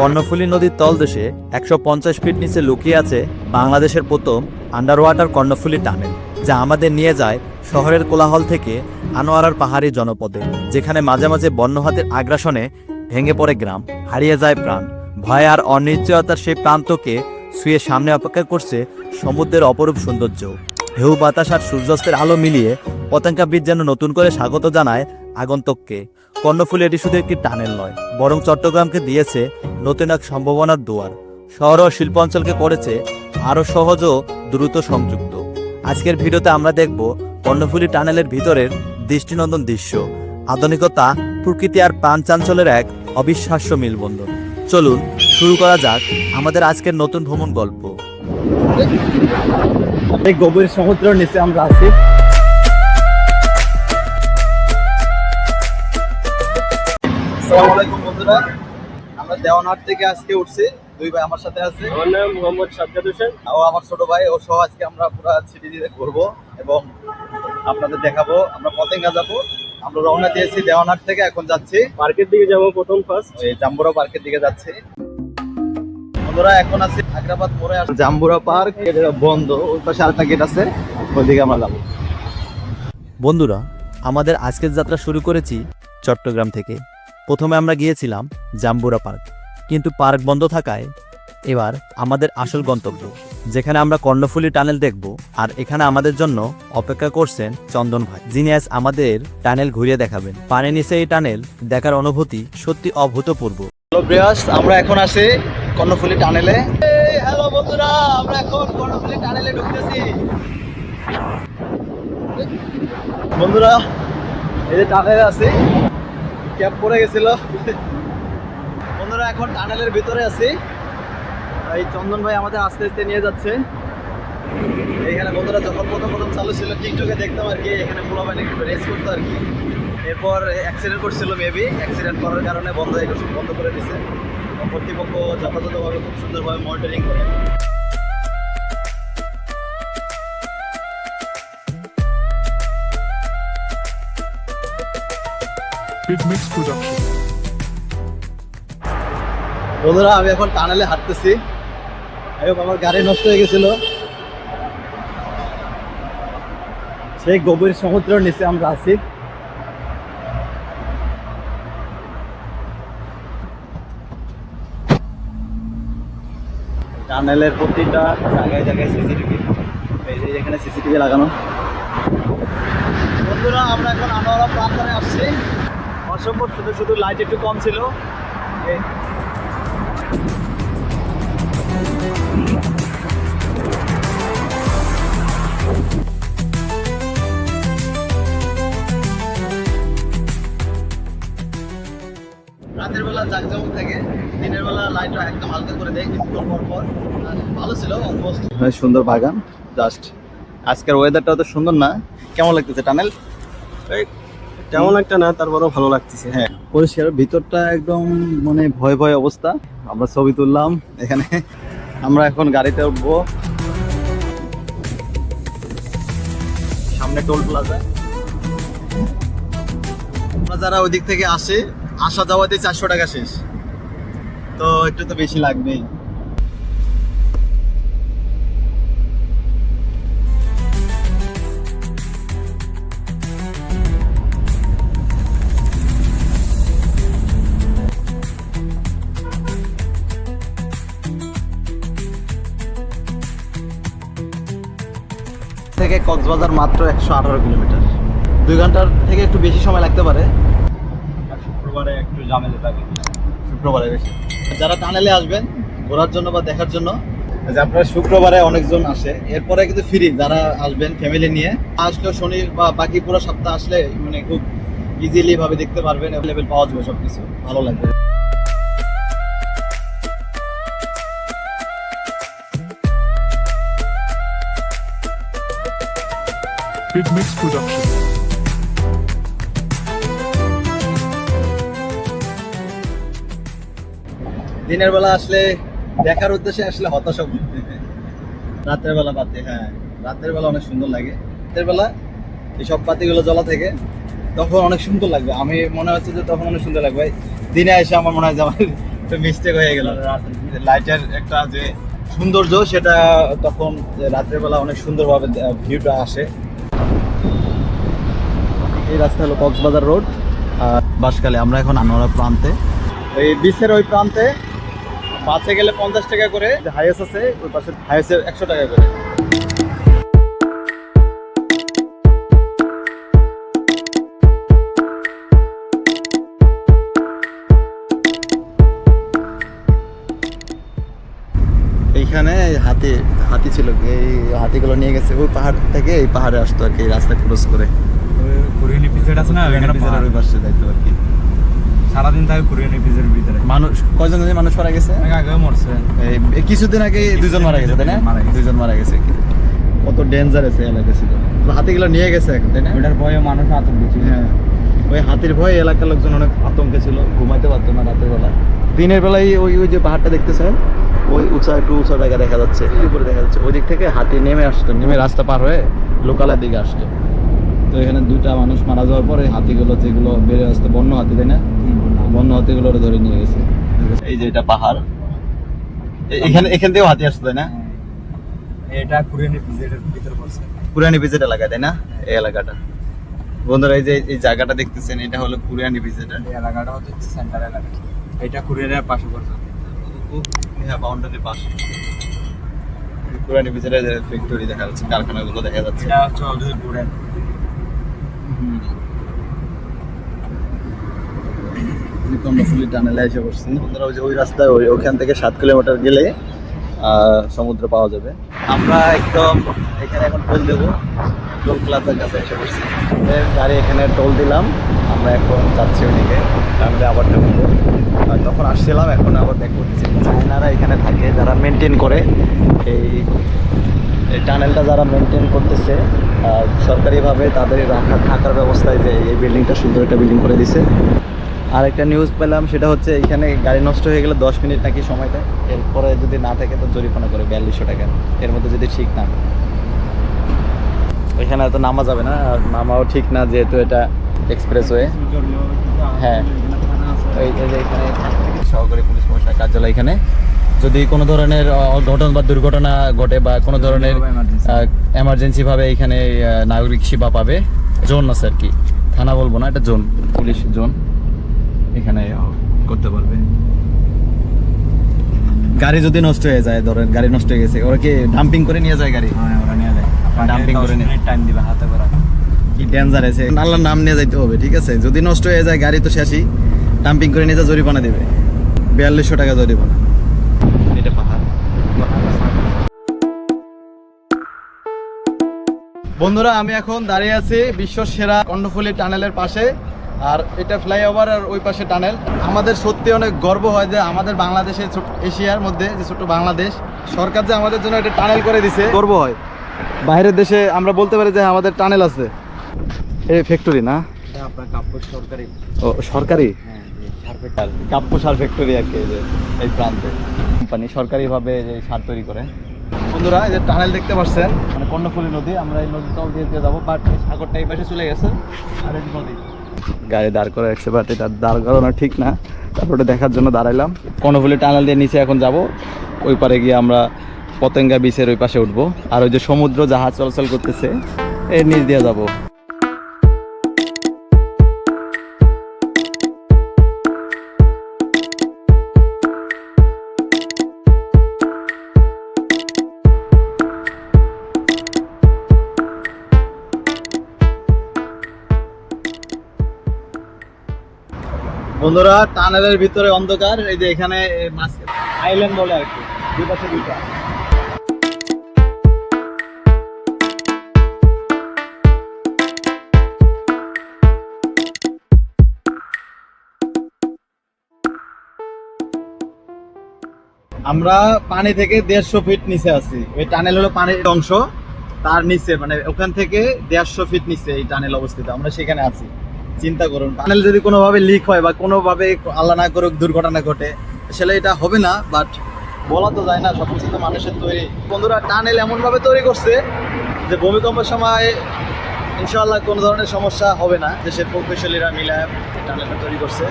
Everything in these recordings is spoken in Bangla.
কর্ণফুলী নদীর তলদেশে একশো পঞ্চাশ ফিট নিচে লুকিয়ে আছে বাংলাদেশের প্রথম আন্ডার ওয়াটার কর্ণফুলী টানেল, যা আমাদের নিয়ে যায় শহরের কোলাহল থেকে আনোয়ারার পাহাড়ি জনপদে, যেখানে মাঝে মাঝে বন্য হাতের আগ্রাসনে ভেঙে পড়ে গ্রাম, হারিয়ে যায় প্রাণ। ভয় আর অনিশ্চয়তার সেই প্রান্তকে শুয়ে সামনে অপেক্ষা করছে সমুদ্রের অপরূপ সৌন্দর্য। ঢেউ, বাতাস আর সূর্যাস্তের আলো মিলিয়ে পতাকাবিদ যেন নতুন করে স্বাগত জানায় আগন্তককে। কর্ণফুলী এটি শুধু একটি টানেল নয়, বরং চট্টগ্রামকে দিয়েছে নতুন এক সম্ভাবনার দুয়ার। শহর ও শিল্প অঞ্চলকে করেছে আরও সহজ ও দ্রুত সংযুক্ত। আজকের ভিডিওতে আমরা দেখব কর্ণফুলী টানেলের ভিতরের দৃষ্টিনন্দন দৃশ্য। আধুনিকতা, প্রকৃতি আর প্রাণচাঞ্চলের এক অবিশ্বাস্য মিলবন্ধন। চলুন, শুরু করা যাক আমাদের আজকের নতুন ভ্রমণ গল্প। এই গভীর সমুদ্রের নিচে আমরা আছি। আলাইকুম বন্ধুরা। আমরা দেওয়ানহাট থেকে আজকে উঠছি। দুই ভাই আমার সাথে আছে। আমার নাম মোহাম্মদ সাজ্জাদ হোসেন। ও আমার ছোট ভাই ও সহ আজকে আমরা পুরো সিটি দিয়ে ঘুরবো এবং আপনাদের দেখাবো। আমরা পতেঙ্গা যাব। আমরা রওনা দিয়েছি দেওয়ানহাট থেকে এখন যাচ্ছি। পার্কের দিকে যাব প্রথম ফার্স্ট এই জাম্বুরা পার্কের দিকে যাচ্ছি। বন্ধুরা, এখন আছি আগ্রাবাদ মোড়ে পার্ক বন্ধ, ওই পাশে আরেকটা গেট আছে, ওইদিকে আমরা বন্ধুরা, আমাদের আজকের যাত্রা শুরু করেছি চট্টগ্রাম থেকে। প্রথমে আমরা গিয়েছিলাম জাম্বুরা পার্ক, কিন্তু পার্ক বন্ধ থাকায় এবার আমাদের আসল গন্তব্য, যেখানে আমরা কর্ণফুলী টানেল দেখব আর এখানে আমাদের জন্য অপেক্ষা করছেন চন্দন ভাই, যিনি আজ আমাদের টানেল ঘুরিয়ে দেখাবেন। পানি নিচে এই টানেল দেখার অনুভূতি সত্যি অভূতপূর্ব। হ্যালো ব্রিয়াস আমরা এখন আছি কর্ণফুলী টানেলে। হ্যালো বন্ধুরা আমরা এখন কর্ণফুলী টানেলে ঢুকতেছি। বন্ধুরা এই যে টানেলে আছি ক্যাপ পড়ে গেছিল। বন্ধুরা এখন টানেলের ভিতরে আছি। এই চন্দন ভাই আমাদের আস্তে আস্তে নিয়ে যাচ্ছে। এখানে বন্ধুরা যখন প্রথম প্রথম চালু ছিল টিকটকে দেখতাম আর কি এখানে পোলা বাইন একটু রেস করতো আর কি। এরপর অ্যাক্সিডেন্ট করছিল মেবি অ্যাক্সিডেন্ট করার কারণে বন্ধ হয়ে গেছে বন্ধ করে দিছে। কর্তৃপক্ষ যথাযথভাবে খুব সুন্দরভাবে মনিটরিং করে. বন্ধুরা আমি এখন টানেলে হাঁটতেছি। আমার গাড়ি নষ্ট হয়ে গেছিল। সেই গভীর সমুদ্রের নিচে আমরা আছি। টানেলের প্রতিটা জায়গায় জায়গায় সিসিটিভি এই যে এখানে সিসিটিভি লাগানো। বন্ধুরা, আমরা এখন আনোয়ারা প্রান্তরে আসছি। অসম্ভব, শুধু শুধু লাইট একটু কম ছিল। রাতের বেলা জাকজমক থাকে দিনের বেলা লাইটটা একদম হালকা করে দেয় কিছুক্ষণ পর। পর ভালো ছিল অলমোস্ট সুন্দর বাগান জাস্ট আজকের ওয়েদারটা তো সুন্দর না। কেমন লাগতেছে টানেল? তেমন একটা না তারপরেও ভালো লাগতেছে। হ্যাঁ পরিষ্কার। ভিতরটা একদম মানে ভয় ভয় অবস্থা। আমরা ছবি তুললাম এখানে। আমরা এখন গাড়িতে উঠবো। সামনে টোল প্লাজা আমরা যারা ওই দিক থেকে আসে আসা যাওয়াতে চারশো টাকা শেষ। তো একটু তো বেশি লাগবেই। থেকে কক্সবাজার মাত্র একশো আঠারো কিলোমিটার। দুই ঘণ্টার থেকে একটু বেশি সময় লাগতে পারে। শুক্রবারে একটু ঝামেলা থাকে। শুক্রবারে বেশি। যারা টানেলে আসবেন, ঘোরার জন্য বা দেখার জন্য যে আপনারা শুক্রবারে অনেকজন আসে, এরপরে কিন্তু ফ্রি যারা আসবেন ফ্যামিলি নিয়ে আসলেও শনি বা বাকি পুরো সপ্তাহ আসলে মানে খুব ইজিলি ভাবে দেখতে পারবেন অ্যাভেলেবেল পাওয়া যাবে সব কিছু ভালো লাগবে Big Mix Production. দিনের বেলা আসলে দেখার উদ্দেশ্যে আসলে হতাশ রাতের বেলা বাতি হ্যাঁ রাতের বেলা অনেক সুন্দর লাগে। রাতের বেলা এইসব পাতিগুলো জ্বলা থেকে তখন অনেক সুন্দর লাগবে। আমি মনে হচ্ছে যে তখন অনেক সুন্দর লাগবে। দিনে এসে আমার মনে হয় যে আমার একটু মিস্টেক হয়ে গেল। লাইটের একটা যে সৌন্দর্য সেটা তখন রাত্রের বেলা অনেক সুন্দরভাবে ভিউটা আসে। এই রাস্তা হলো কক্সবাজার রোড আর বাসকালে আমরা এখন আনোয়ারা প্রান্তে। এই বিচের ওই প্রান্তে বাসে গেলে পঞ্চাশ টাকা করে হাইয়েস্ট আছে ওই পাশে হাইয়েস্টের একশো টাকা করে। এইখানে হাতি হাতি ছিল এই হাতিগুলো নিয়ে গেছে। ওই পাহাড় থেকে এই পাহাড়ে আসতো আর কি রাস্তা ক্রস করে। কোরিয়ান এপিসোড আছে না ওই পাশে যাইতো আর কি। সারাদিন থাকে কোরিয়ান এপিসোডের ভিতরে। মানুষ কয়জন জানি মানুষ মারা গেছে? আগেও মরছে। এই কিছুদিন আগে দুজন মারা গেছে তাই না? দুজন মারা গেছে। কত ডেঞ্জার আছে এলাকা ছিল। তো হাতিগুলো নিয়ে গেছে তাই না? ওইটার ভয়ে মানুষ আতঙ্ক ছিল। হ্যাঁ। ওই হাতির ভয়ে এলাকার লোকজন অনেক আতঙ্কে ছিল ঘুমাইতে পারতো না রাতের বেলা। দিনের বেলায় ওই ওই যে পাহাড়টা দেখতেছেন ওই উঁচা একটু উঁচা জায়গা দেখা যাচ্ছে উপরে দেখা যাচ্ছে। ওই দিক থেকে হাতি নেমে আসতো নেমে রাস্তা পার হয়ে লোকালের দিকে আসতো। তো এখানে দুইটা মানুষ মারা যাওয়ার পরে হাতিগুলো যেগুলো বেড়ে আসতো বন্য হাতি তাই না? বন্য হাতিগুলো ধরে নিয়ে গেছে। এই যে এটা পাহাড়। এখানে এখান থেকেও হাতি আসতো তাই না? এটা কোরিয়ান এপিসোডের ভিতরে পড়ছে। পুরানি বিজেট এলাকা তাই না? এই এলাকাটা। বন্ধুরা এই যে এই জায়গাটা দেখতেছেন এটা হলো পুরানি বিজেট এই এলাকাটা হচ্ছে সেন্টার এলাকা। এটা কোরিয়ানের পাশে পড়ছে। হ্যাঁ বাউন্ডারির পাশে। পুরানি বিজেটের ফ্যাক্টরি দেখা যাচ্ছে কারখানাগুলো দেখা যাচ্ছে। এটা হচ্ছে ওদের কোরিয়ান কর্ণফুলি টানেলে এসে পড়ছি বন্ধুরা, ওই যে ওই রাস্তায় ওই ওখান থেকে সাত কিলোমিটার গেলে সমুদ্র পাওয়া যাবে। আমরা একদম এখানে এখন টোল দেবো। টোল প্লাজার কাছে এসে পড়ছি। গাড়ি এখানে টোল দিলাম। আমরা এখন যাচ্ছি ওইদিকে। টানলে আবার ঢুকবো। তখন আসছিলাম, এখন আবার ব্যাক করতেছি চায়নারা এখানে থাকে, যারা মেনটেন করে। এই এই টানেলটা যারা মেনটেন করতেছে সরকারিভাবে তাদের রাখা থাকার ব্যবস্থায় যে এই বিল্ডিংটা সুন্দর একটা বিল্ডিং করে দিছে। আর একটা নিউজ পেলাম সেটা হচ্ছে এখানে গাড়ি নষ্ট হয়ে গেলে দশ মিনিট নাকি সময় দেয়। এরপরে যদি না থাকে তো জরিমানা করে বিয়াল্লিশশো টাকা। এর মধ্যে যদি ঠিক না ওইখানে তো নামা যাবে না আর নামাও ঠিক না যেহেতু এটা এক্সপ্রেসওয়ে হ্যাঁ। এই এই যে এখানে সহকারী পুলিশ কমিশনার কার্যালয় এখানে। যদি কোনো ধরনের অঘটন বা দুর্ঘটনা ঘটে বা কোনো ধরনের এমার্জেন্সি ভাবে এখানে নাগরিক সেবা পাবে জোন আছে আর কি। থানা বলব না এটা জোন পুলিশ জোন। এখানে করতে পারবে। গাড়ি যদি নষ্ট হয়ে যায় ধরেন গাড়ি নষ্ট হয়ে গেছে ওরা কি ডাম্পিং করে নিয়ে যায় গাড়ি? হ্যাঁ ওরা নিয়ে যায়। Dumping করে নিয়ে। টাইম দিবে হাতে করে। কি ডেঞ্জার আছে? আল্লাহর নাম নিয়ে যাইতে হবে ঠিক আছে? যদি নষ্ট হয়ে যায় গাড়ি তো শেষই। ডাম্পিং করে নিয়ে যা জরিমানা দেবে। বিয়াল্লিশশো টাকা জরিমানা। এটা পাহাড়। বন্ধুরা আমি এখন দাঁড়িয়ে আছি বিশ্ব সেরা কর্ণফুলী টানেলের পাশে। আর এটা ফ্লাইওভার আর ওই পাশে টানেল আমাদের সত্যি অনেক গর্ব হয় যে আমাদের বাংলাদেশে এশিয়ার মধ্যে যে ছোট বাংলাদেশ সরকার যে আমাদের জন্য একটা টানেল করে দিছে গর্ব হয়। বাইরের দেশে আমরা বলতে পারি যে আমাদের টানেল আছে। এই ফ্যাক্টরি না? সরকারি। ও সরকারি? হ্যাঁ কাপ্য সার ফ্যাক্টরি আর কি এই যে এই প্রান্তে। কোম্পানি সরকারিভাবে যে সার তৈরি করে। বন্ধুরা এই যে টানেল দেখতে পাচ্ছেন। মানে কর্ণফুলী নদী আমরা এই নদী তল দিয়ে দিয়ে যাব বাট সাগরটা এই পাশে চলে গেছে। আর এই নদী। গাড়ি দাঁড় করে রাখছে বাট এটা দাঁড় করানো ঠিক না। তারপরে দেখার জন্য দাঁড়াইলাম। কর্ণফুলি টানেল দিয়ে নিচে এখন যাব। ওই পারে গিয়ে আমরা পতেঙ্গা বিচের ওই পাশে উঠবো। আর ওই যে সমুদ্র জাহাজ চলাচল করতেছে, এর নিচ দিয়ে যাব। বন্ধুরা, টানেলের ভিতরে অন্ধকার, এই যে এখানে আইল্যান্ড বলে আর কি দুইটা। আমরা পানি থেকে দেড়শো ফিট নিচে আছি। ওই টানেল হলো পানির অংশ, তার নিচে মানে ওখান থেকে দেড়শো ফিট নিচে এই টানেল অবস্থিত, আমরা সেখানে আছি। চিন্তা করুন। টানেল যদি কোনোভাবে লিক হয় বা কোনোভাবে আল্লাহ না করুক দুর্ঘটনা ঘটে, আসলে এটা হবে না বাট বলা তো যায় না সব কিছু তো মানুষের তৈরি। বন্ধুরা টানেল এমনভাবে তৈরি করছে যে ভূমিকম্পের সময় ইনশাআল্লাহ কোনো ধরনের সমস্যা হবে না। দেশের প্রকৌশলীরা মিলে টানেলটা তৈরি করছে।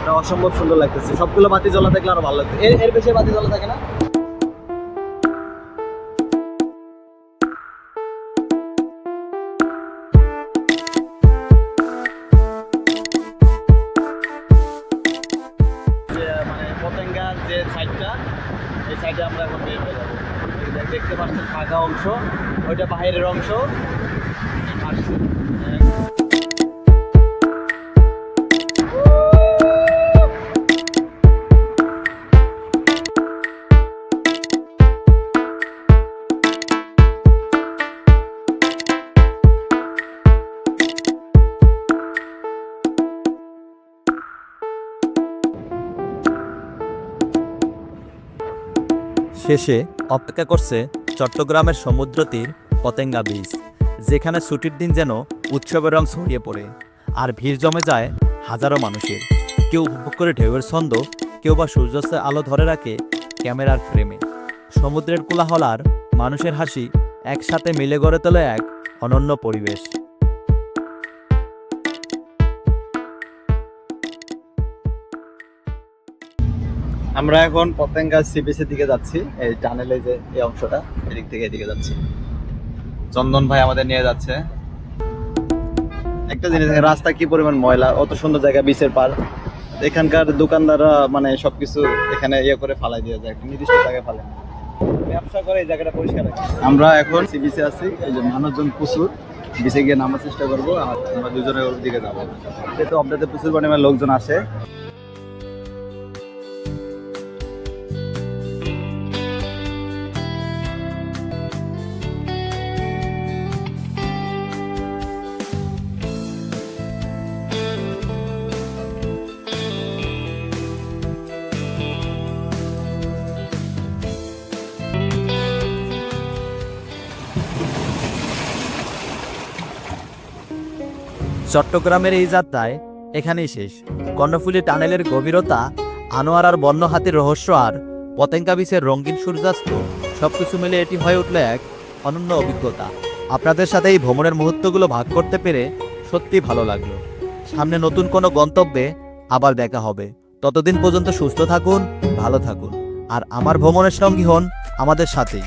এটা অসম্ভব সুন্দর লাগতেছে। সবগুলো বাতি জ্বলা থাকলে আরও ভালো এর এর বেশি বাতি জ্বলা থাকে না? দেখতে পাচ্ছেন ফাঁকা অংশ ওইটা বাইরের অংশ। আসছে। শেষে অপেক্ষা করছে চট্টগ্রামের সমুদ্র তীর পতেঙ্গা বীচ যেখানে ছুটির দিন যেন উৎসবের রং ছড়িয়ে পড়ে আর ভিড় জমে যায় হাজারো মানুষের। কেউ উপভোগ করে ঢেউয়ের ছন্দ, কেউ বা সূর্যাস্তের আলো ধরে রাখে ক্যামেরার ফ্রেমে। সমুদ্রের কোলাহল আর মানুষের হাসি একসাথে মিলে গড়ে তোলে এক অনন্য পরিবেশ। আমরা এখন পতেঙ্গা সি বিচের দিকে যাচ্ছি, এই টানেলে যে এই অংশটা, এদিক থেকে এদিকে যাচ্ছি। চন্দন ভাই আমাদের নিয়ে যাচ্ছে। একটা জিনিস, রাস্তা কি পরিমাণ ময়লা, অত সুন্দর জায়গা, বিচের পার এখানকার দোকানদাররা মানে সবকিছু এখানে ইয়ে করে ফালাই দিয়ে যায়, একটা নির্দিষ্ট জায়গায় ফালে ব্যবসা করে এই জায়গাটা পরিষ্কার রাখে। আমরা এখন সি বিচে আছি, এই যে মানুষজন প্রচুর। বিচে গিয়ে নামার চেষ্টা করব, আর আমরা দুজনে ওর দিকে যাব। যেহেতু আপনাদের প্রচুর পরিমাণে লোকজন আসে। চট্টগ্রামের এই যাত্রায় এখানেই শেষ। কর্ণফুলী টানেলের গভীরতা, আনোয়ার আর বন্য হাতির রহস্য আর পতেঙ্গা বিচের রঙিন সূর্যাস্ত, সবকিছু মিলে এটি হয়ে উঠল এক অনন্য অভিজ্ঞতা। আপনাদের সাথে এই ভ্রমণের মুহূর্তগুলো ভাগ করতে পেরে সত্যি ভালো লাগল। সামনে নতুন কোনো গন্তব্যে আবার দেখা হবে। ততদিন পর্যন্ত সুস্থ থাকুন, ভালো থাকুন। আর আমার ভ্রমণের সঙ্গী হন আমাদের সাথেই।